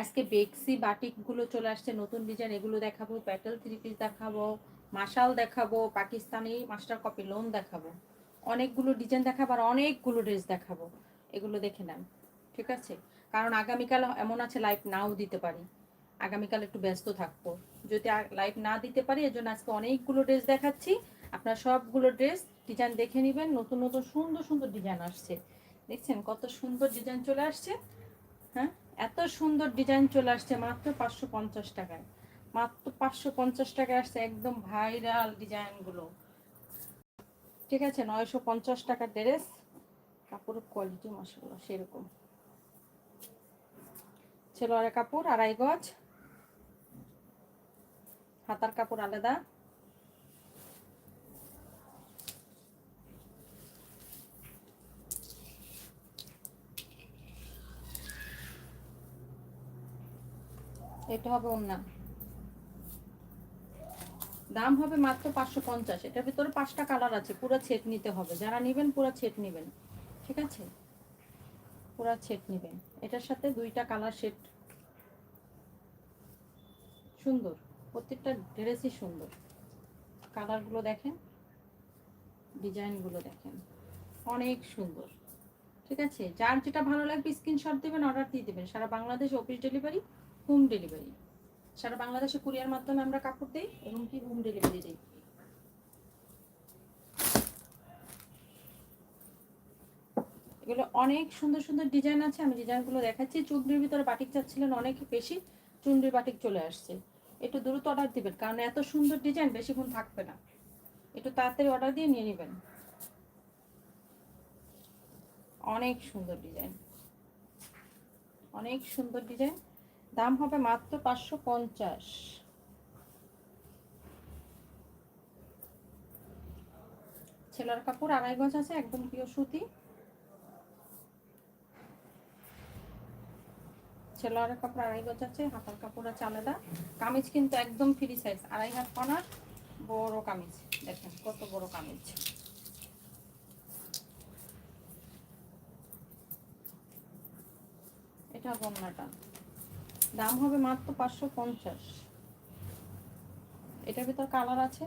আজকে বেক্সি বাটিকগুলো চলে আসছে, নতুন ডিজাইন এগুলো দেখাবো প্যাটেল থ্রি পিস দেখাবো, মাশাল দেখাবো, পাকিস্তানি মাস্টার কপি লোন দেখাবো। অনেকগুলো ডিজাইন দেখাবো আর অনেকগুলো ড্রেস দেখাবো। এগুলো দেখে নেন, ঠিক আছে? কারণ আগামীকাল এমন আছে লাইভ নাও দিতে পারি। আগামীকাল একটু ব্যস্ত থাকব। যদি লাইভ না দিতে পারি এর জন্য আজকে অনেকগুলো ড্রেস দেখাচ্ছি। আপনার সবগুলো ড্রেস ডিজাইন দেখে নেবেন, নতুন নতুন, সুন্দর সুন্দর ডিজাইন আসছে। দেখছেন কত সুন্দর ডিজাইন চলে আসছে? হ্যাঁ? এত সুন্দর ডিজাইন চলে আসছে, মাত্র পাঁচশো পঞ্চাশ টাকায়। মাত্র পাঁচশো পঞ্চাশ টাকায় আসছে একদম ভাইরাল ডিজাইনগুলো ঠিক আছে, নয়শো পঞ্চাশ টাকার ড্রেস কাপড়ের কোয়ালিটি মশলা সেরকম। ছেলোয়ারের কাপড়, আড়াই গজ। হাতার কাপড় আলাদা। এটা হবে অন্য দাম হবে মাত্র পাঁচশো পঞ্চাশ। এটার ভিতরে পাঁচটা কালার আছে, পুরো ছেট নিতে হবে। যারা নেবেন, পুরো ছেট নেবেন। ঠিক আছে? পুরো ছেট নেবেন। এটার সাথে দুইটা কালার সেট সুন্দর। প্রত্যেকটা ড্রেসই সুন্দর। কালারগুলো দেখেন, ডিজাইনগুলো দেখেন। অনেক সুন্দর। ঠিক আছে? যার যেটা ভালো লাগবে, স্ক্রিনশট দেবেন, অর্ডার দিয়ে দেবেন। সারা Bangladesh office delivery home delivery সারা বাংলাদেশে কুরিয়ার মাধ্যমে আমরা কাপড় দিই এবং কি হোম ডেলিভারি দিই। এগুলো অনেক সুন্দর সুন্দর ডিজাইন আছে, আমি ডিজাইনগুলো দেখাচ্ছি। চুন্ডির ভিতরে বাটিক চাচ্ছিলেন অনেক বেশি চুন্ডির বাটিক চলে আসছে। একটু দ্রুত অর্ডার দিবেন, কারণ এত সুন্দর ডিজাইন বেশিক্ষণ থাকবে না। একটু তাড়াতাড়ি অর্ডার দিয়ে নিয়ে নেবেন। অনেক সুন্দর ডিজাইন অনেক সুন্দর ডিজাইন দাম হবে মাত্র পাঁচশো পঞ্চাশ। ছেলার কাপড় আড়াই গজ আছে, একদম প্রিয় সুতি। ছেলের কাপড় আড়াই গজ আছে, হাতার কাপড় আছে আলাদা। কামিজ কিন্তু একদম ফ্রি সাইজ আড়াই হাত কনার বড় কামিজ। দেখেন কত বড় কামিজ। এটা বন্যাটা। দাম হবে মাত্র পাঁচশো পঞ্চাশ। এটার ভিতর কালার আছে,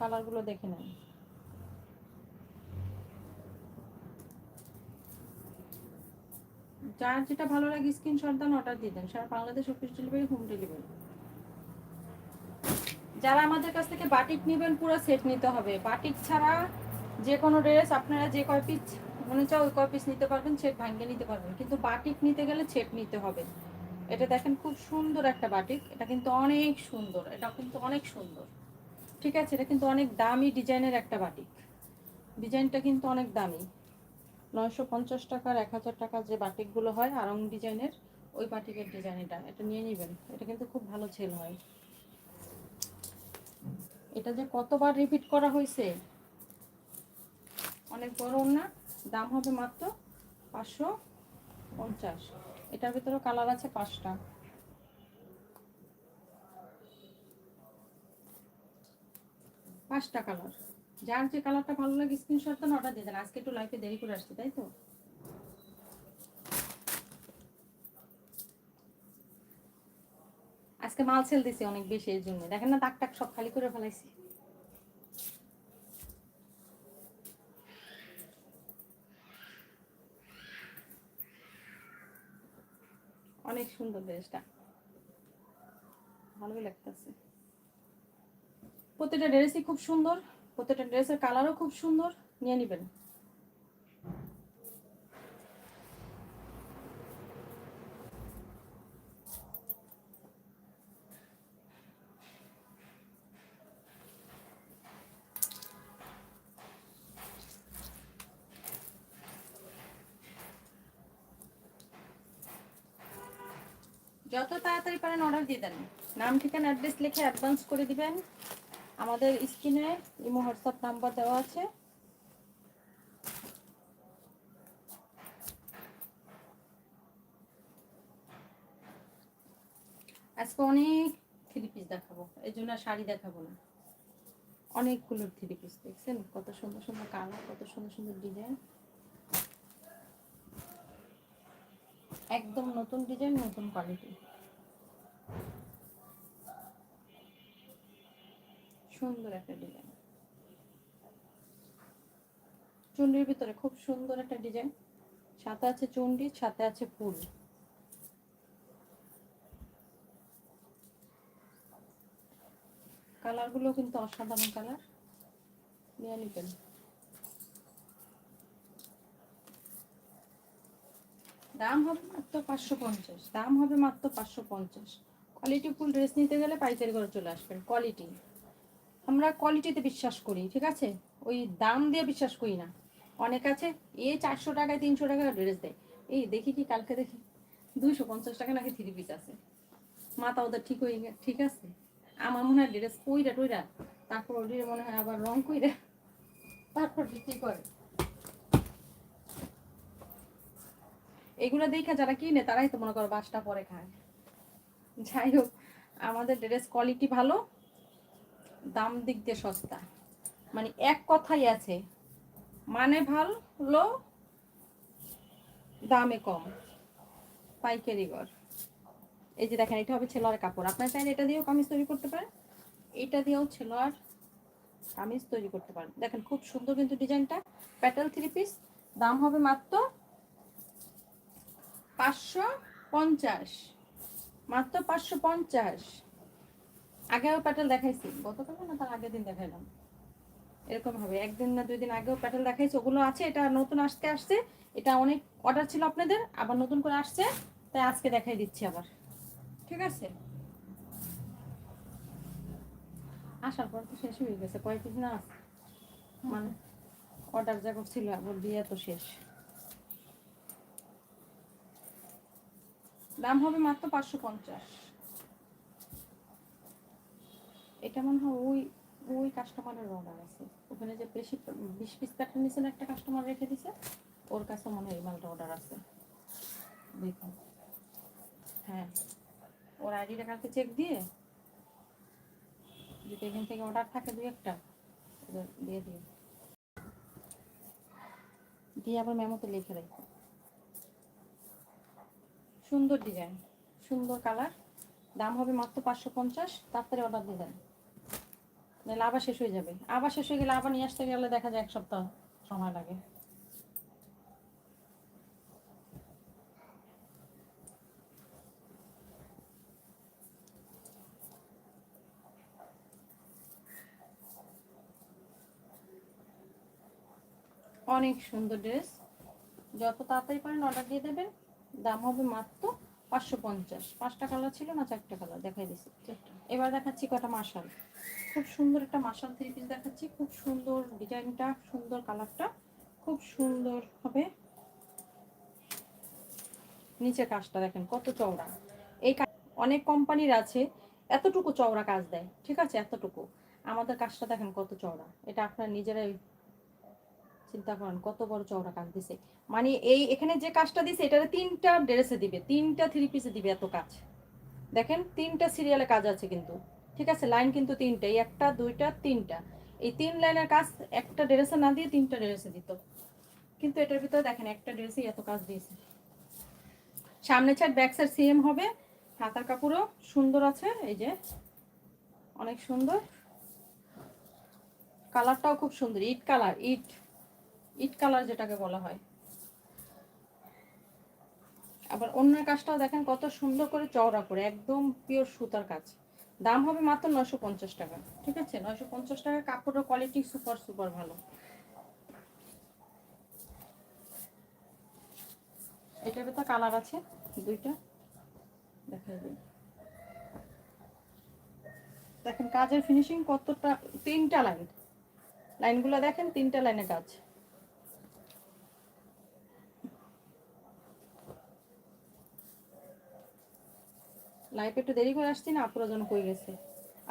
কালারগুলো দেখে নেন। যার যেটা ভালো লাগে স্ক্রিনশট দেন, অর্ডার দিয়ে দেন। সারা Bangladesh office delivery, home delivery. যারা আমাদের কাছ থেকে বাটিক নেবেন, পুরো সেট নিতে হবে। বাটিক ছাড়া যে কোনো ড্রেস আপনারা যে কয় পিস মনে চাও ওই কয় পিস নিতে পারবেন, সেট ভাঙ্গে নিতে পারবেন। কিন্তু বাটিক নিতে গেলে সেট নিতে হবে। এটা দেখেন খুব সুন্দর একটা বাটিক। এটা কিন্তু অনেক সুন্দর। এটা কিন্তু অনেক সুন্দর। ঠিক আছে? এটা কিন্তু অনেক দামি ডিজাইনের একটা বাটিক। ডিজাইনটা কিন্তু অনেক দামি। নয়শো পঞ্চাশ টাকার, এক হাজার টাকার যে বাটিকগুলো হয়, আরং ডিজাইনের, ওই বাটিকের ডিজাইন এটা। এটা নিয়ে নেবেন। এটা কিন্তু খুব ভালো সেল হয়। এটা যে কতবার রিপিট করা হয়েছে? অনেক বড় না? দাম হবে মাত্র পাঁচশো পঞ্চাশ। এটার ভিতরে কালার আছে পাঁচটা। পাঁচটা কালার। যার যে কালারটা ভালো লাগে স্ক্রিনশট দেন অর্ডার দিয়ে দেন। আজকে একটু লাইফে দেরি করে আসছে, তাই তো? আজকে মাল সেল দিছি অনেক বেশি এর জন্য। দেখেন না দাগ টাক সব খালি করে ফেলাইছি। অনেক সুন্দর ড্রেসটা। ভালোই লাগতেছে। প্রত্যেকটা ড্রেসই খুব সুন্দর, প্রত্যেকটা ড্রেসের কালারও খুব সুন্দর, নিয়ে নেবেন। যত তাড়াতাড়ি পারেন অর্ডার দিয়ে দেন। নাম, ঠিকানা অ্যাড্রেস লিখে অ্যাডভান্স করে দিবেন। আমাদের স্ক্রিনে ইমো, হোয়াটসঅ্যাপ নাম্বার দেওয়া আছে। আজকে অনেক থ্রি পিস দেখাবো। এই জন্য শাড়ি দেখাবো না। অনেকগুলো থ্রি পিস দেখছেন? কত সুন্দর সুন্দর কালার কত সুন্দর সুন্দর ডিজাইন একদম নতুন ডিজাইন নতুন কোয়ালিটি সুন্দর একটা ডিজাইন চুন্ডির ভিতরে খুব সুন্দর একটা ডিজাইন সাথে আছে চুন্ডি সাথে আছে ফুল। কালারগুলো কিন্তু অসাধারণ কালার নিয়ে নিতেন। দাম হবে মাত্র পাঁচশো পঞ্চাশ। দাম হবে মাত্র পাঁচশো পঞ্চাশ। কোয়ালিটি ফুল ড্রেস নিতে গেলে পাইকারি করে চলে আসবেন কোয়ালিটি আমরা কোয়ালিটিতে বিশ্বাস করি, ঠিক আছে? ওই দাম দিয়ে বিশ্বাস করি না। অনেক আছে, এ চারশো টাকায়, তিনশো টাকা ড্রেস দেয়। এই দেখি কি কালকে দেখি, দুইশো পঞ্চাশ টাকা নাকি থ্রি পিস আছে। মাথা ওদের ঠিক হয়ে ঠিক আছে? আমার মনে হয় ড্রেস কইরা টইরা, তারপর ওদের মনে হয় আবার রং কইরা, তারপর বিক্রি করে। এগুলো দেখে যারা কিনে, তারাই তো মনে করো বাসটা পরে খায়। যাই হোক, আমাদের ড্রেস কোয়ালিটি ভালো, দাম দিক দিয়ে সস্তা। মানে এক কথাই আছে মানে ভালো, দামে কম। পাইকারি গড়। এই যে দেখেন, এটা হবে ছেলোয়ার কাপড়। আপনার চাইলে এটা দিয়েও কামিজ তৈরি করতে পারেন। এটা দিয়েও ছেলোয়ার কামিজ তৈরি করতে পারেন। দেখেন, খুব সুন্দর কিন্তু ডিজাইনটা প্যাটেল থ্রি পিস দাম হবে মাত্র পাঁচশো পঞ্চাশ। মাত্র পাঁচশো পঞ্চাশ। আগেও প্যাটেল দেখাইছি। গতকাল না, তার আগের দিন দেখাইলাম। এরকম হবে। একদিন না দুই দিন আগেও প্যাটেল দেখাইছি। ওগুলো আছে, এটা নতুন আসতে আসছে। এটা অনেক অর্ডার ছিল আপনাদের, আবার নতুন করে আসছে। তাই আজকে দেখাই দিচ্ছি আবার। ঠিক আছে? আসার পর তো শেষ হয়ে গেছে। কয়েক পিস না? মানে অর্ডার যা করছিল, আবার দিয়ে তো শেষ। দাম হবে মাত্র পাঁচশো পঞ্চাশ। এটা মনে হয় ওই ওই কাস্টমারের অর্ডার আছে। ওখানে যে বেশি, বিশ পিস প্যাটার্ন নিয়েছেন একটা কাস্টমার রেখে দিছে, ওর কাছে মনে হয় এই মালটা অর্ডার আছে। দেখুন। হ্যাঁ। ওর আইডিটা কালকে চেক দিয়ে, যদি এখান থেকে অর্ডার থাকে দুই একটা দিয়ে দিও দিয়ে আবার মেমোতে লিখে রাখো সুন্দর ডিজাইন সুন্দর কালার দাম হবে মাত্র পাঁচশো পঞ্চাশ তাড়াতাড়ি অর্ডার দিয়ে দেন। নাহলে আবার শেষ হয়ে যাবে। আবার শেষ হয়ে গেলে আবার নিয়ে আসতে গেলে দেখা যায় এক সপ্তাহ সময় লাগে। অনেক সুন্দর ড্রেস যত তাড়াতাড়ি পারেন অর্ডার দিয়ে দেবেন। দাম হবে মাত্র পাঁচশো পঞ্চাশ। পাঁচটা কালার ছিল না চারটা কালার? দেখাই দিচ্ছি এবার দেখাচ্ছি কটা মাশাল। খুব সুন্দর একটা মাশাল থ্রি পিস দেখাচ্ছি। খুব সুন্দর ডিজাইনটা, সুন্দর কালারটা, খুব সুন্দর হবে। নিচে কাজটা দেখেন কত চওড়া। এই অনেক কোম্পানির আছে, এতটুকু চওড়া কাজ দেয়। ঠিক আছে? এতটুকু। আমাদের কাজটা দেখেন কত চওড়া। এটা আপনার নিজেরাই চিন্তা করেন, কত বড় চওড়া কাজ দিছে। মানে এই এখানে যে কাজটা দিছে এটা তিনটা ড্রেসে দিবে, তিনটা থ্রি পিসে দিবে এত কাজ। দেখেন, তিনটা সিরিয়ালে কাজ আছে কিন্তু। ঠিক আছে লাইন কিন্তু তিনটা, এই একটা, দুইটা, তিনটা। এই তিন লাইনের কাজ একটা ড্রেসে না দিয়ে তিনটা ড্রেসে দিত। কিন্তু এটার ভিতরে দেখেন, একটা ড্রেসে এত কাজ দিয়েছে। সামনে ছাড় ব্যাক সাইড সেম হবে। হাতার কাপড়ও সুন্দর আছে, এই যে। অনেক সুন্দর। কালারটাও খুব সুন্দর, ইট কালার ইট। ইট কালার যেটাকে বলা হয়। আবার অন্য কাজটাও দেখেন কত সুন্দর করে চওড়া করে, একদম পিওর সুতার কাজ। দাম হবে মাত্র নশো পঞ্চাশ টাকা, ঠিক আছে? নশো পঞ্চাশ টাকা, কাপড়ের কোয়ালিটি সুপার সুপার ভালো। এটার তো কালার আছে দুইটা। দেখাই দিই। দেখেন কাজের ফিনিশিং কতটা, তিনটা লাইন লাইনগুলো দেখেন, তিনটা লাইনে কাজ। লাইফে একটু দেরি করে আসছি না, আপুরা যেন কই গেছে।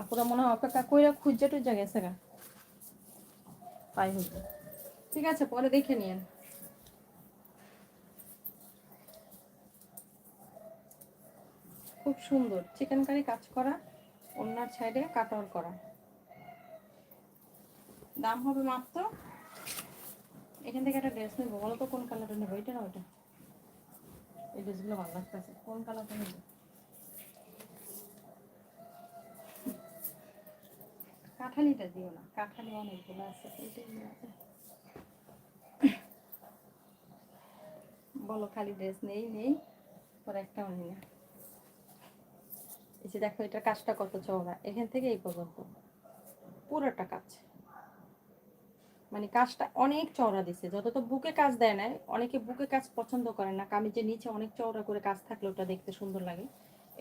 আপুরা মনে হয় অপেক্ষা কইরা খুঁজে টুজা গেছে গা। পাই হইবে ঠিক আছে, পরে দেখে নিয়েন। খুব সুন্দর। চিকেন কারি কাজ করা অন্যার সাইডে কাটার করা। দাম হবে মাত্র, এখান থেকে একটা ড্রেস নেব। বলো তো কোন কালারটা নেব? এটা না ওইটা? এই ড্রেসগুলো ভালো লাগতেছে। কোন কালারটা নেব? কাঁঠালিটা দিও না, কাঁঠালি অনেকগুলো আছে। বলো খালি ড্রেস নেই নেই, পরে একটাও নেই না। এই যে দেখো এটা কাজটা কত চওড়া এখান থেকে এই পর্যন্ত। পুরোটা কাজ। মানে কাজটা অনেক চওড়া দিছে। যত তো বুকে কাজ দেয় না অনেকে বুকে কাজ পছন্দ করে না, কামিজের নিচে অনেক চওড়া করে কাজ থাকলে ওটা দেখতে সুন্দর লাগে।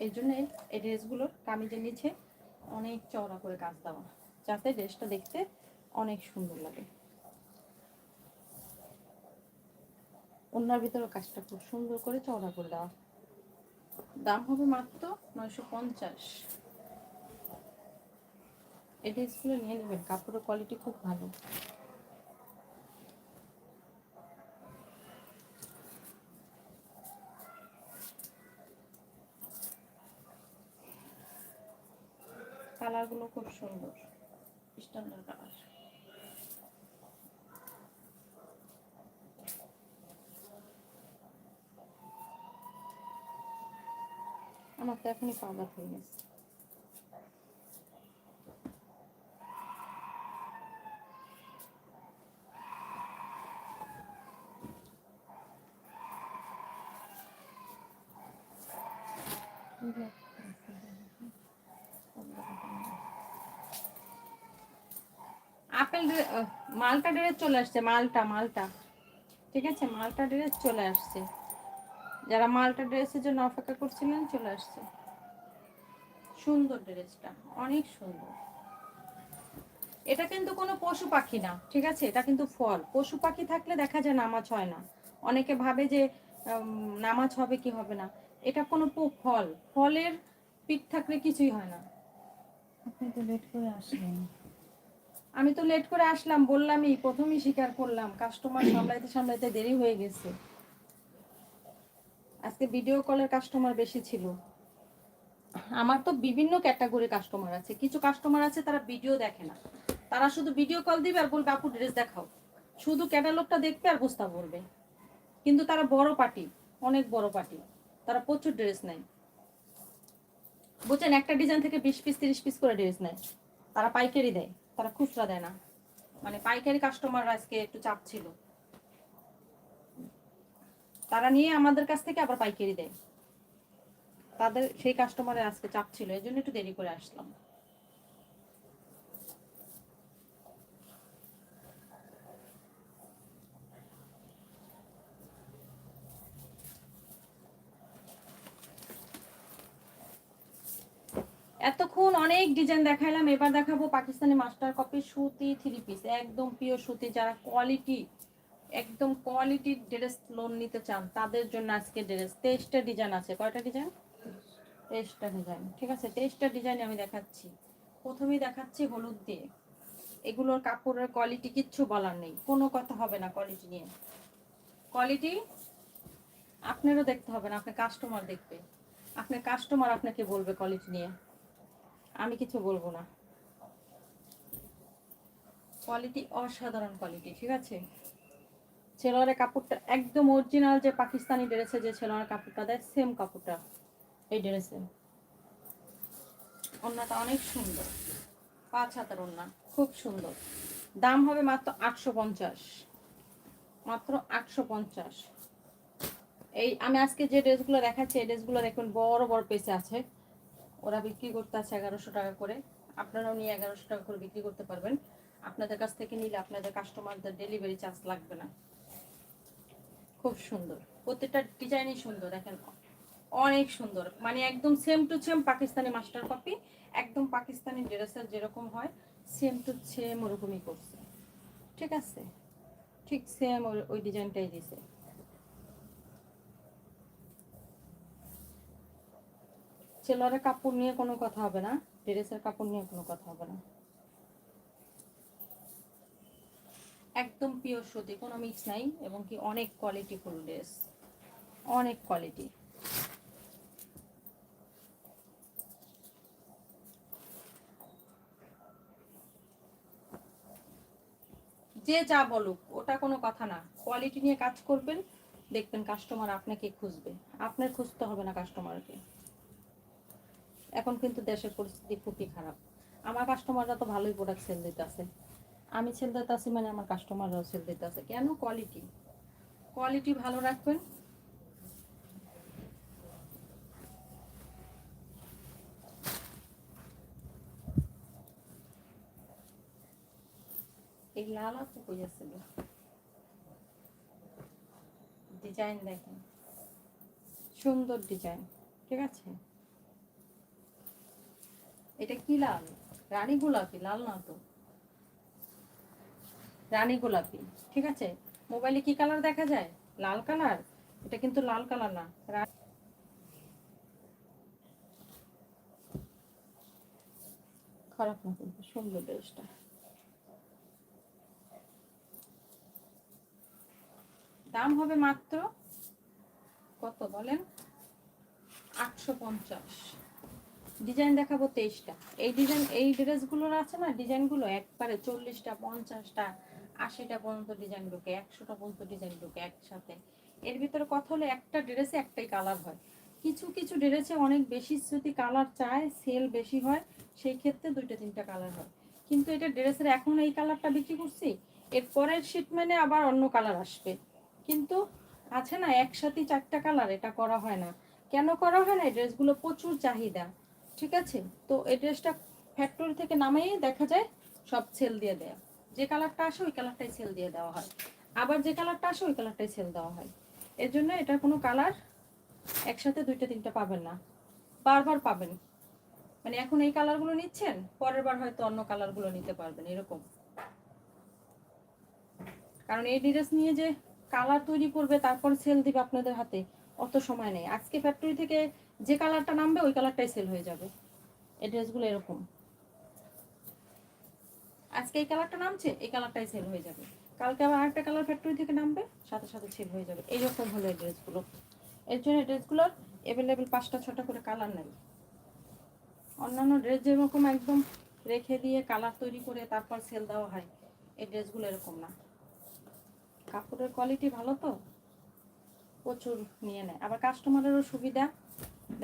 এই জন্য এই ড্রেসগুলোর কামিজের নিচে অনেক চওড়া করে কাজ দেওয়া। যাতে ড্রেসটা দেখতে অনেক সুন্দর লাগে। অন্যার ভিতরে কাজটা খুব সুন্দর করে চওড়া করে দেওয়া। দাম হবে মাত্র নয়শো পঞ্চাশ। এই ড্রেসগুলো নিয়ে নেবেন, কাপড়ের কোয়ালিটি খুব ভালো। কালারগুলো খুব সুন্দর। স্ট্যান্ডার্ড কালার আমার তো এখনই পাউডার হয়ে গেছে আপেল ড্রে- আহ, মালটা ড্রেস চলে আসছে, মালটা মালটা। ঠিক আছে? মালটা ড্রেস চলে আসছে। যারা মালটা ড্রেসের জন্য অপেক্ষা করছিলেন, চলে আসছে। সুন্দর ড্রেসটা অনেক সুন্দর। এটা কিন্তু কোনো পশু পাখি না, ঠিক আছে? এটা কিন্তু ফল। পশু পাখি থাকলে দেখা যায় নামাজ হয় না। অনেকে ভাবে যে নামাজ হবে কি হবে না। এটা কোনো ফল। ফলের পিক থাকলে কিছুই হয় না। আপনি তো লেট করে আসলেন আমি তো লেট করে আসলাম, বললামই, প্রথমেই স্বীকার করলাম কাস্টমার সামলাইতে সামলাইতে দেরি হয়ে গেছে। আজকে ভিডিও কলের কাস্টমার বেশি ছিল। আমার তো বিভিন্ন ক্যাটাগরি কাস্টমার আছে। কিছু কাস্টমার আছে, তারা ভিডিও দেখে না। তারা শুধু ভিডিও কল দিবে আর বলবে, আপু ড্রেস দেখাও। শুধু ক্যাটালগটা দেখবে আর বুঝতে বলবে কিন্তু তারা বড় পার্টি অনেক বড় পার্টি তারা প্রচুর ড্রেস নেয়। বুঝছেন, একটা ডিজাইন থেকে বিশ পিস তিরিশ পিস করে ড্রেস নেয়। তারা পাইকারি দেয়। তারা খুচরা দেয় না। মানে পাইকারি কাস্টমার আজকে একটু চাপ ছিল। তারা নিয়ে আমাদের কাছ থেকে আবার পাইকারি দেয়। তাদের, সেই কাস্টমারের আজকে চাপ ছিল এই জন্য একটু দেরি করে আসলাম। এতক্ষণ অনেক ডিজাইন দেখাইলাম, এবার দেখাবো পাকিস্তানি মাস্টার কপি সুতি থ্রি পিস একদম পিওর সুতি। যারা কোয়ালিটি একদম কোয়ালিটির ড্রেস লোন নিতে চান, তাদের জন্য আজকে ড্রেস তেইশটা ডিজাইন আছে। কয়টা ডিজাইন তেইশটা ডিজাইন ঠিক আছে, তেইশটা ডিজাইন আমি দেখাচ্ছি। প্রথমেই দেখাচ্ছি হলুদ দিয়ে। এগুলোর কাপড়ের কোয়ালিটি কিচ্ছু বলার নেই। কোনো কথা হবে না কোয়ালিটি নিয়ে। কোয়ালিটি আপনারও দেখতে হবে না আপনার কাস্টমার দেখবে। আপনার কাস্টমার আপনাকে বলবে কোয়ালিটি নিয়ে। আমি কিছু বলব না। কোয়ালিটি অসাধারণ কোয়ালিটি ঠিক আছে? ছেলোয়ারের কাপড়টা একদম অরিজিনাল যে পাকিস্তানি ড্রেসে যে ছেলোয়ার কাপড়টা দেয় সেম কাপড়টা এই ড্রেসে। ওড়নাটা অনেক সুন্দর। পাঁচ হাতের ওড়না। খুব সুন্দর। দাম হবে মাত্র আটশো পঞ্চাশ। মাত্র আটশো পঞ্চাশ। এই আমি আজকে যে ড্রেসগুলো দেখাচ্ছি এই ড্রেসগুলো দেখুন বড় বড় পেসে আছে। ওরা বিক্রি করতে আছে এগারোশো টাকা করে। আপনারাও নিয়ে এগারোশো টাকা করে বিক্রি করতে পারবেন। আপনাদের কাছ থেকে নিলে আপনাদের কাস্টমারদের ডেলিভারি চার্জ লাগবে না। খুব সুন্দর। প্রত্যেকটা ডিজাইনই সুন্দর, দেখেন। অনেক সুন্দর। মানে একদম same to same Pakistani master copy একদম পাকিস্তানি ড্রেসের যেরকম হয় সেম টু সেম ওরকমই করছে। ঠিক আছে? ঠিক সেম ওই ডিজাইনটাই দিছে। ছেলের কাপড় নিয়ে কোনো কথা হবে না, ড্রেসের কাপড় নিয়ে কোনো কথা হবে না। একদম পিওর সুতি, কোনো মিক্স নাই এবং কি অনেক কোয়ালিটি ফুল ড্রেস অনেক কোয়ালিটি যে যা বলুক, ওটা কোনো কথা না। কোয়ালিটি নিয়ে কাজ করবেন, দেখবেন কাস্টমার আপনাকে খুঁজবে। আপনার খুঁজতে হবে না কাস্টমারকে এখন কিন্তু দেশের পরিস্থিতি খুবই খারাপ। আমার কাস্টমাররা তো ভালোই প্রোডাক্ট সেল দিতেছে। আমি সেল দিতেছি মানে আমার কাস্টমাররাও সেল দিতেছে। কেন কোয়ালিটি কোয়ালিটি ভালো রাখবেন। এই লাল আপু কই আসছিল ডিজাইন দেখেন। সুন্দর ডিজাইন ঠিক আছে? এটা কি লাল? রানী গোলাপি, লাল না তো? রানী গোলাপি, ঠিক আছে? মোবাইলে কি কালার দেখা যায়? লাল কালার? এটা কিন্তু লাল কালার না। খারাপ না কিন্তু সুন্দর ড্রেসটা। দাম হবে মাত্র কত বলেন? আটশো পঞ্চাশ। ডিজাইন দেখাবো তেইশটা। এই ডিজাইন এই ড্রেসগুলোর আছে না ডিজাইনগুলো একবারে চল্লিশটা, পঞ্চাশটা, আশিটা পর্যন্ত ডিজাইন ঢুকে, একশোটা পর্যন্ত ডিজাইন ঢুকে একসাথে। এর ভিতরে কথা হলো একটা ড্রেসে একটাই কালার হয়। কিছু কিছু ড্রেসে অনেক বেশি যদি কালার চায় সেল বেশি হয়, সেই ক্ষেত্রে দুইটা, তিনটা কালার হয়। কিন্তু এটা ড্রেসের এখন এই কালারটা বিক্রি করছি, এর পরের শিটমেন্টে আবার অন্য কালার আসবে। কিন্তু আছে না, একসাথে চারটা কালার এটা করা হয় না। কেন করা হয় না? এই ড্রেসগুলো প্রচুর চাহিদা। ঠিক আছে? তো এই ড্রেসটা ফ্যাক্টরি থেকে নামেই দেখা যায় সব সেল দিয়ে দেয়া। যে কালারটা আসে ওই কালারটাই সেল দিয়ে দেওয়া হয়। আবার যে কালারটা আসে ওই কালারটাই সেল দেওয়া হয়। এর জন্য এটার কোনো কালার একসাথে দুইটা, তিনটা পাবেন না। বারবার পাবেন। মানে এখন এই কালারগুলো নিচ্ছেন, পরের বার হয়তো অন্য কালারগুলো নিতে পারবেন, এরকম। কারণ এই ড্রেস নিয়ে যে কালার তৈরি করবে, তারপর সেল দিবে আপনাদের হাতে, অত সময় নেই। আজকে ফ্যাক্টরি থেকে যে কালারটা নামবে, ওই কালারটাই সেল হয়ে যাবে। এই ড্রেসগুলো এরকম। আজকে এই কালারটা নামছে, এই কালারটাই সেল হয়ে যাবে। কালকে আবার আরেকটা কালার ফ্যাক্টরি থেকে নামবে, সাথে সাথে সেল হয়ে যাবে। এইরকম হলো এই ড্রেসগুলো এর জন্য ড্রেসগুলোর অ্যাভেলেবেল পাঁচটা ছটা করে কালার নেই। অন্যান্য ড্রেস যেরকম একদম রেখে দিয়ে কালার তৈরি করে তারপর সেল দেওয়া হয়, এই ড্রেসগুলো এরকম না। কাপড়ের কোয়ালিটি ভালো তো? প্রচুর নিয়ে নেয়। আবার কাস্টমারেরও সুবিধা।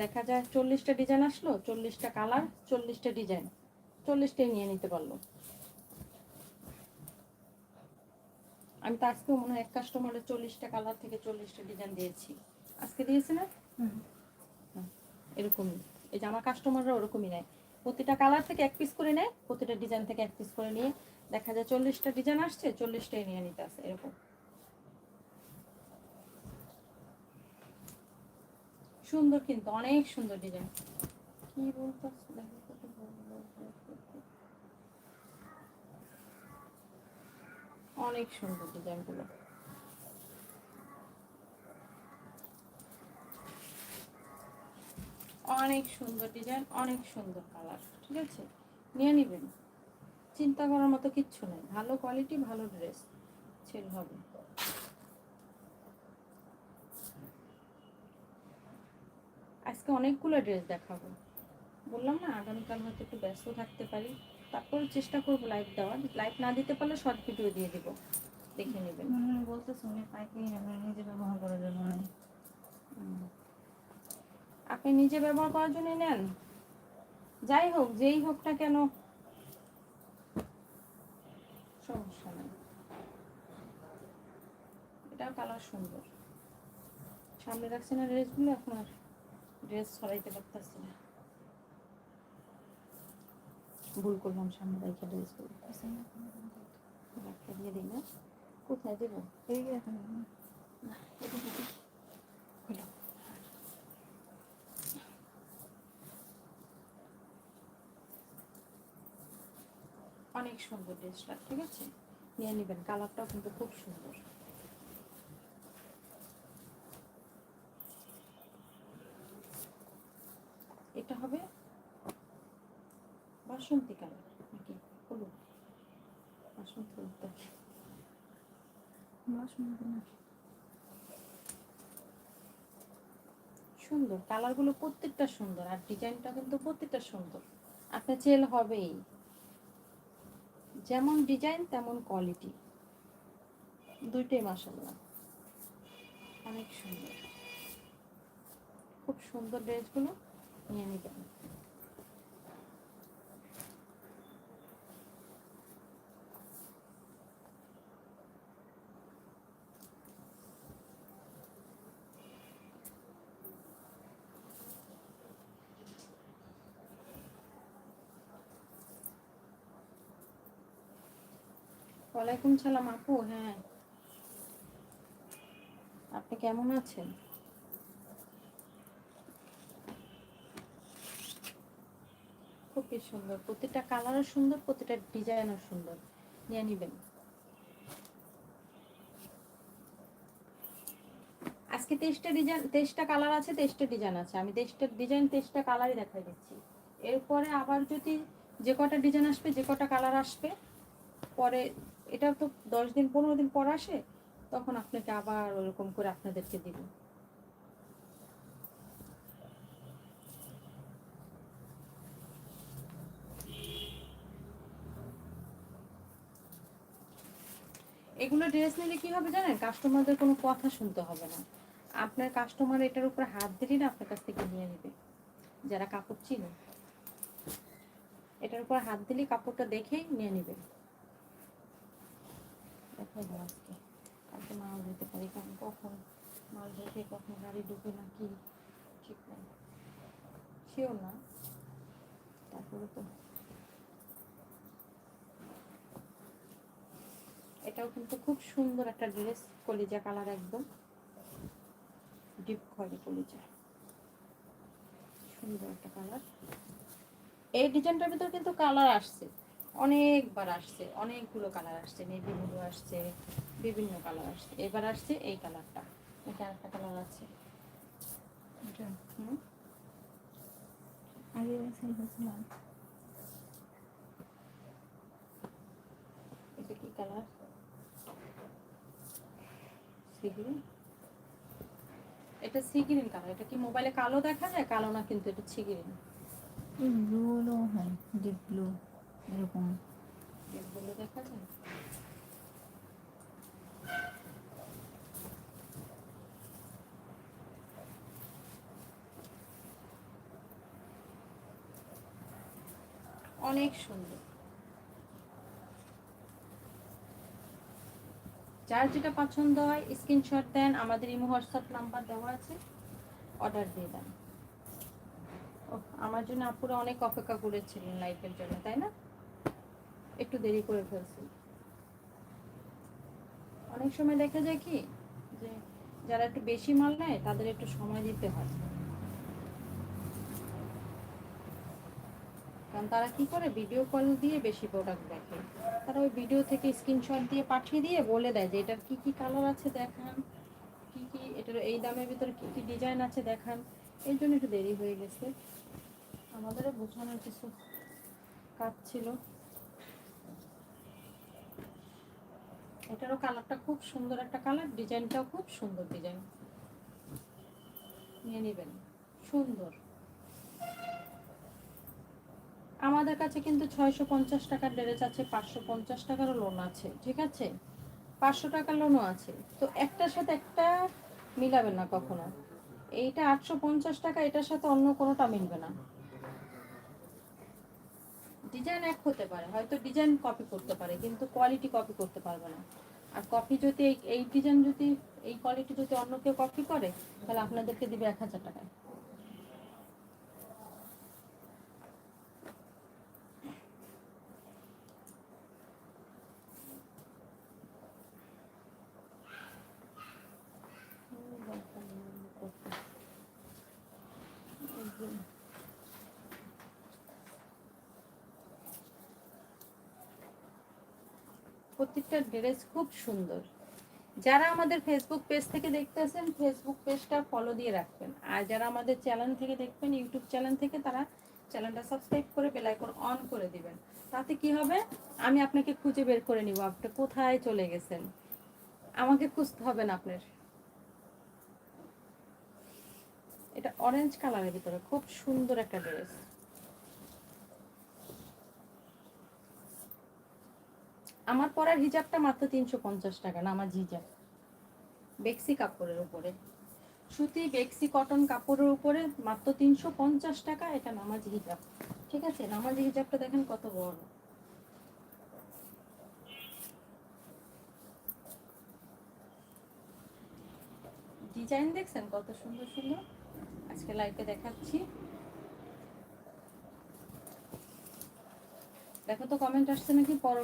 দেখা যায় চল্লিশটা ডিজাইন আসলো চল্লিশটা কালার চল্লিশটা ডিজাইন চল্লিশটাই নিয়ে নিতে পারল। আমি তো আজকেও মনে হয় এক কাস্টমারের চল্লিশটা কালার থেকে চল্লিশটা ডিজাইন দিয়েছি। আজকে দিয়েছি না? এরকমই। এই যে আমার কাস্টমাররা ওরকমই নেয়। প্রতিটা কালার থেকে এক পিস করে নেয় প্রতিটা ডিজাইন থেকে এক পিস করে নিয়ে দেখা যায় চল্লিশটা ডিজাইন আসছে চল্লিশটাই নিয়ে নিতে আসে এরকম। সুন্দর কিন্তু, অনেক সুন্দর ডিজাইন কি বলতো অনেক সুন্দর ডিজাইনগুলো অনেক সুন্দর ডিজাইন অনেক সুন্দর কালার ঠিক আছে? নিয়ে নেবেন। চিন্তা করার মতো কিচ্ছু নেই। ভালো কোয়ালিটি ভালো ড্রেস সেল হবে। আজকে অনেকগুলো ড্রেস দেখাবো। বললাম না আগামীকাল হয়তো একটু ব্যস্ত থাকতে পারি। তারপর চেষ্টা করব লাইভ দেওয়ার। লাইভ না দিতে পারলে শর্ট ভিডিও দিয়ে দিব। দেখে নেবেন। উনি পাইকারি নিজে ব্যবহার করার জন্য আপনি নিজে ব্যবহার করার জন্য নেন। যাই হোক যেই হোক না কেন। সমস্যা নেই। এটাও কালার সুন্দর। সামনে রাখছে না ড্রেসগুলো এখন আর? ড্রেস সরাইতে পারতেছি না। ভুল করলাম, সামনে রাখা ড্রেসগুলো রাখতে দিয়ে দিই না। কোথায় দেবো? এই এখন। অনেক সুন্দর ড্রেসটা, ঠিক আছে? নিয়ে নেবেন। কালারটাও কিন্তু খুব সুন্দর। এটা হবে? বাসন্তী কালার নাকি? হলুদ। বাসন্তী হলুদটা না। সুন্দর। কালারগুলো প্রত্যেকটা সুন্দর। আর ডিজাইনটা কিন্তু প্রত্যেকটা সুন্দর। আপনার চেল হবেই। যেমন ডিজাইন তেমন কোয়ালিটি। দুইটাই মাসাল্লাহ অনেক সুন্দর। খুব সুন্দর ড্রেসগুলো। নিয়ে নিবেন ওয়ালাইকুম সালাম আপু হ্যাঁ। আপনি কেমন আছেন? খুবই সুন্দর। প্রতিটা কালারও সুন্দর, প্রতিটা ডিজাইনও সুন্দর। নিয়ে নিবেন। আজকে তেইশটা ডিজাইন, তেইশটা কালার আছে, তেইশটা ডিজাইন আছে। আমি তেইশটা ডিজাইন, তেইশটা কালারই দেখাই দিচ্ছি। এরপরে আবার যদি যে কটা ডিজাইন আসবে, যে কটা কালার আসবে, পরে এটা তো দশ দিন, পনেরো দিন পর আসে, তখন আপনাকে আবার ওরকম করে আপনাদেরকে দিব। এগুলো ড্রেস নিলে কি হবে জানেন? কাস্টমারদের কোনো কথা শুনতে হবে না। আপনার কাস্টমার এটার উপর হাত দিলেই না আপনার কাছ থেকে নিয়ে নেবে। যারা কাপড় চিনে, এটার উপর হাত দিলেই কাপড়টা দেখেই নিয়ে নেবে। দেখাবো আজকে। আজকে মাল দিতে পারি, কারণ কখন মাল ঢুকে কখন গাড়ি ঢুকে না কি, ঠিক নাই। শিওর না? তারপরে তো এটাও কিন্তু খুব সুন্দর একটা ড্রেস কলিজা কালার একদম। ডিপ খয়েরি কলিজা। সুন্দর একটা কালার এই ডিজাইনটার ভিতর কিন্তু কালার আসছে। অনেকবার আসছে অনেকগুলো কালার আসছে। নেভি ব্লু আসছে বিভিন্ন কালার আসছে। এবার আসছে এই কালারটা এটা একটা কালার আছে। এটা? হুম? আগে এটা সিগ্রিন এটা কালার এটা কি মোবাইলে কালো দেখা যায়? কালো না কিন্তু এটা সিগ্রিন এই ব্লুগুলো হয় ডিপ ব্লু এরকম। এগুলো দেখা যায়? অনেক সুন্দর। যার যেটা পছন্দ হয় স্ক্রিনশট দেন, আমাদের ইমো হোয়াটসঅ্যাপ নাম্বার দেওয়া আছে অর্ডার দিয়ে দেন। ও আমার জন্য আপুরা অনেক অপেক্ষা করেছিলেন লাইফের জন্য, তাই না? একটু দেরি করে ফেলছি। অনেক সময় দেখা যায় কি, যে যারা একটু বেশি মাল নেয়, তাদের একটু সময় দিতে হয়। কারণ তারা কি করে? ভিডিও কল দিয়ে বেশি প্রোডাক্ট দেখে। তারা ওই ভিডিও থেকে স্ক্রিনশট দিয়ে পাঠিয়ে দিয়ে বলে দেয় যে, এটার কি কি কালার আছে দেখান? কি কি, এটার এই দামের ভিতরে কি কি ডিজাইন আছে দেখান? এই জন্য একটু দেরি হয়ে গেছে। আমাদেরও বোঝানোর কিছু কাজ ছিল। এটারও কালারটা খুব সুন্দর একটা কালার ডিজাইনটাও খুব সুন্দর ডিজাইন নিয়ে নেবেন। সুন্দর। আমাদের কাছে কিন্তু ছয়শো পঞ্চাশ টাকার ড্রেস আছে, পাঁচশো পঞ্চাশ টাকারও লোন আছে, ঠিক আছে? পাঁচশো টাকার লোনও আছে। তো একটার সাথে একটা মিলাবে না কখনো। এইটা আটশো পঞ্চাশ টাকা, এটার সাথে অন্য কোনোটা মিলবে না। ডিজাইন এক হতে পারে, হয়তো ডিজাইন কপি করতে পারে, কিন্তু কোয়ালিটি কপি করতে পারবে না। আর কপি যদি এই ডিজাইন যদি, এই কোয়ালিটি যদি অন্য কেউ কপি করে, তাহলে আপনাদেরকে দিবে এক হাজার টাকায়। প্রত্যেকটা ড্রেস খুব সুন্দর। যারা আমাদের ফেসবুক পেজ থেকে দেখতেছেন ফেসবুক পেজটা ফলো দিয়ে রাখবেন। আর যারা আমাদের চ্যানেল থেকে দেখবেন ইউটিউব চ্যানেল থেকে, তারা চ্যানেলটা সাবস্ক্রাইব করে বেল আইকন অন করে দিবেন। তাতে কি হবে? আমি আপনাকে খুঁজে বের করে নিব। আপনি কোথায় চলে গেছেন? আমাকে খুঁজতে হবে না আপনার। এটা অরেঞ্জ কালারের ভিতরে। খুব সুন্দর একটা ড্রেস আমার পরার হিজাবটা মাত্র তিনশো পঞ্চাশ টাকা নামাজ হিজাব বেক্সি কাপড়ের উপরে। সুতি বেক্সি কটন কাপড়ের উপরে মাত্র তিনশো পঞ্চাশ টাকা, এটা নামাজ হিজাব। ঠিক আছে? নামাজ হিজাবটা দেখেন কত বড়। ডিজাইন দেখছেন কত সুন্দর সুন্দর? আজকে লাইভে দেখাচ্ছি। দেখো তো কমেন্ট আসছে নাকি পর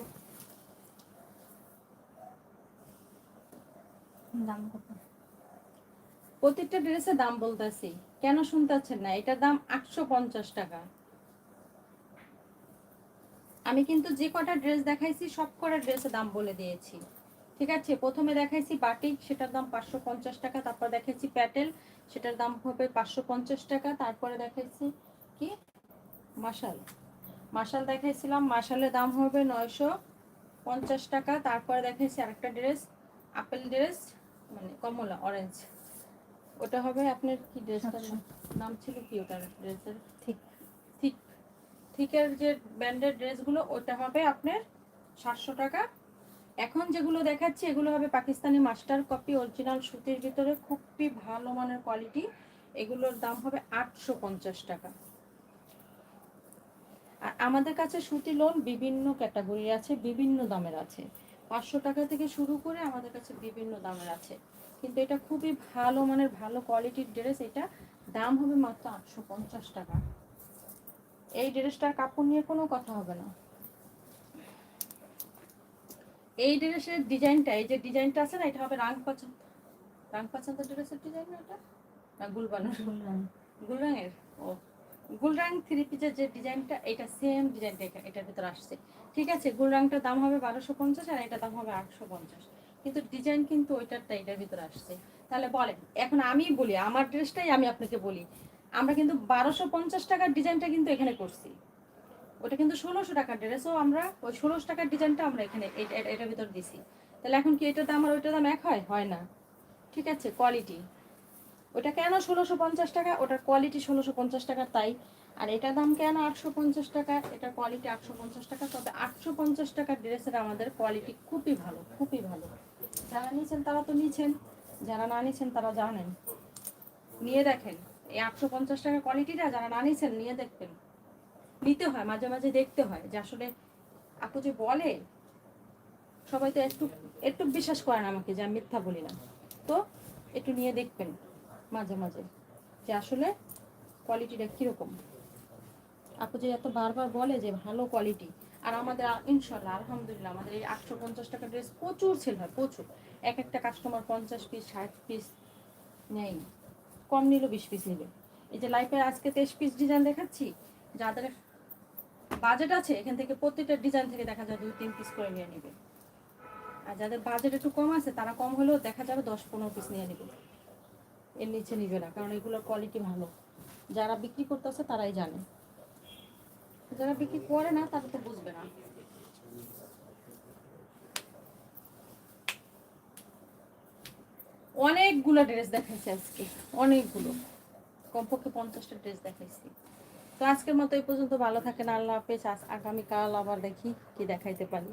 দাম কত? প্রত্যেকটা ড্রেসের দাম বলতেছি। কেন শুনতেছেন না? এটার দাম আটশো পঞ্চাশ টাকা। আমি কিন্তু যে কটা ড্রেস দেখাইছি, সব কটা ড্রেসের দাম বলে দিয়েছি। ঠিক আছে? প্রথমে দেখাইছি বাটিক, সেটার দাম পাঁচশো পঞ্চাশ টাকা। তারপর দেখাইছি প্যাটেল, সেটার দাম হবে পাঁচশো পঞ্চাশ টাকা। তারপরে দেখাইছি কি? মাশাল। মাশাল দেখাইছিলাম। মাশালের দাম হবে নয়শো পঞ্চাশ টাকা। তারপরে দেখাইছি আরেকটা ড্রেস, আপেল ড্রেস। মানে কমলা অরেঞ্জ ওটা হবে আপনার কি ড্রেসটার সাতশো। নাম ছিল কি ওটার ড্রেসের ঠিক। থিক থিকের যে ব্র্যান্ডের ড্রেসগুলো ওটা হবে আপনার সাতশো টাকা। এখন যেগুলো দেখাচ্ছি এগুলো হবে পাকিস্তানি মাস্টার কপি অরিজিনাল সুতির ভিতরে খুবই ভালো মানের কোয়ালিটি এগুলোর দাম হবে আটশো পঞ্চাশ টাকা। আর আমাদের কাছে সুতি লোন বিভিন্ন ক্যাটাগরি আছে বিভিন্ন দামের আছে। পাঁচশো টাকা থেকে শুরু করে আমাদের কাছে বিভিন্ন দামের আছে। কিন্তু এটা খুবই ভালো মানের ভালো কোয়ালিটির ড্রেস। এটা দাম হবে মাত্র আটশো পঞ্চাশ টাকা। এই ড্রেসটার কাপড় নিয়ে কোনো কথা হবে না। এই ড্রেসের ডিজাইনটা এই যে ডিজাইনটা আছে না এটা হবে রাং পছন্দ। রাং পছন্দ ড্রেসের ডিজাইন না এটা? না গুলবানোর। গুলরাঙের? ও। গুলরাং থ্রি পিসের যে ডিজাইনটা, এটা সেম ডিজাইনটা এটার ভিতরে আসছে। ঠিক আছে, গুলরাংটার দাম হবে বারোশো পঞ্চাশ আর এটার দাম হবে আটশো পঞ্চাশ। কিন্তু ডিজাইন কিন্তু ওইটারটা এটার ভিতরে আসছে। তাহলে বলেন, এখন আমি বলি, আমার ড্রেসটাই আমি আপনাকে বলি, আমরা কিন্তু বারোশো পঞ্চাশ টাকার ডিজাইনটা কিন্তু এখানে করছি। ওটা কিন্তু ষোলোশো টাকার ড্রেসও আমরা ওই ষোলোশো টাকার ডিজাইনটা আমরা এখানে এটা- এটা- এটার ভিতর দিছি। তাহলে এখন কি এটার দাম আর ওইটার দাম এক হয়? হয় না। ঠিক আছে কোয়ালিটি ওটা কেন ষোলোশো পঞ্চাশ টাকা? ওটার কোয়ালিটি ষোলোশো পঞ্চাশ টাকা, তাই। আর এটার দাম কেন আটশো পঞ্চাশ টাকা? এটার কোয়ালিটি আটশো পঞ্চাশ টাকা, তবে আটশো পঞ্চাশ টাকার ড্রেসের আমাদের কোয়ালিটি খুবই ভালো খুবই ভালো। যারা নিয়েছেন তারা তো নিয়েছেন, যারা না নিয়েছেন তারা জানেন। নিয়ে দেখেন, এই আটশো পঞ্চাশ টাকার কোয়ালিটিটা যারা না নিয়েছেন, নিয়ে দেখবেন। নিতে হয়, মাঝে মাঝে দেখতে হয় যে আসলে আপু যে বলে, সবাই তো একটু একটু বিশ্বাস করেন আমাকে যে আমি মিথ্যা বলি না। তো একটু নিয়ে দেখবেন। মাঝে মাঝে যে আসলে কোয়ালিটিটা কীরকম। আপু যে এত বারবার বলে যে ভালো কোয়ালিটি আর আমাদের ইনশাল্লাহ আলহামদুলিল্লাহ, আমাদের এই আটশো পঞ্চাশ টাকা ড্রেস প্রচুর সেল হয়, প্রচুর। এক একটা কাস্টমার পঞ্চাশ পিস ষাট পিস নেই। কম নিল বিশ পিস নিবে এই যে লাইফে আজকে তেইশ পিস ডিজাইন দেখাচ্ছি, যাদের বাজেট আছে, এখান থেকে প্রত্যেকটা ডিজাইন থেকে দেখা যায় দুই, তিন পিস করে নিয়ে নেবে। আর যাদের বাজেট একটু কম আছে, তারা কম হলেও দেখা যাবে দশ, পনেরো পিস নিয়ে নেবে। এর নিচে নিবে না, কারণ এগুলোর কোয়ালিটি ভালো। যারা বিক্রি করতেছে তারাই জানে। যারা বিক্রি করে না, তারা তো বুঝবে না। অনেকগুলো ড্রেস দেখাইছি আজকে, অনেকগুলো। কমপক্ষে পঞ্চাশটা ড্রেস দেখাইছি। তো আজকের মতো এই পর্যন্ত, ভালো থাকেন, আল্লাহ হাফেজ। আগামীকাল আবার দেখি কি দেখাইতে পারি।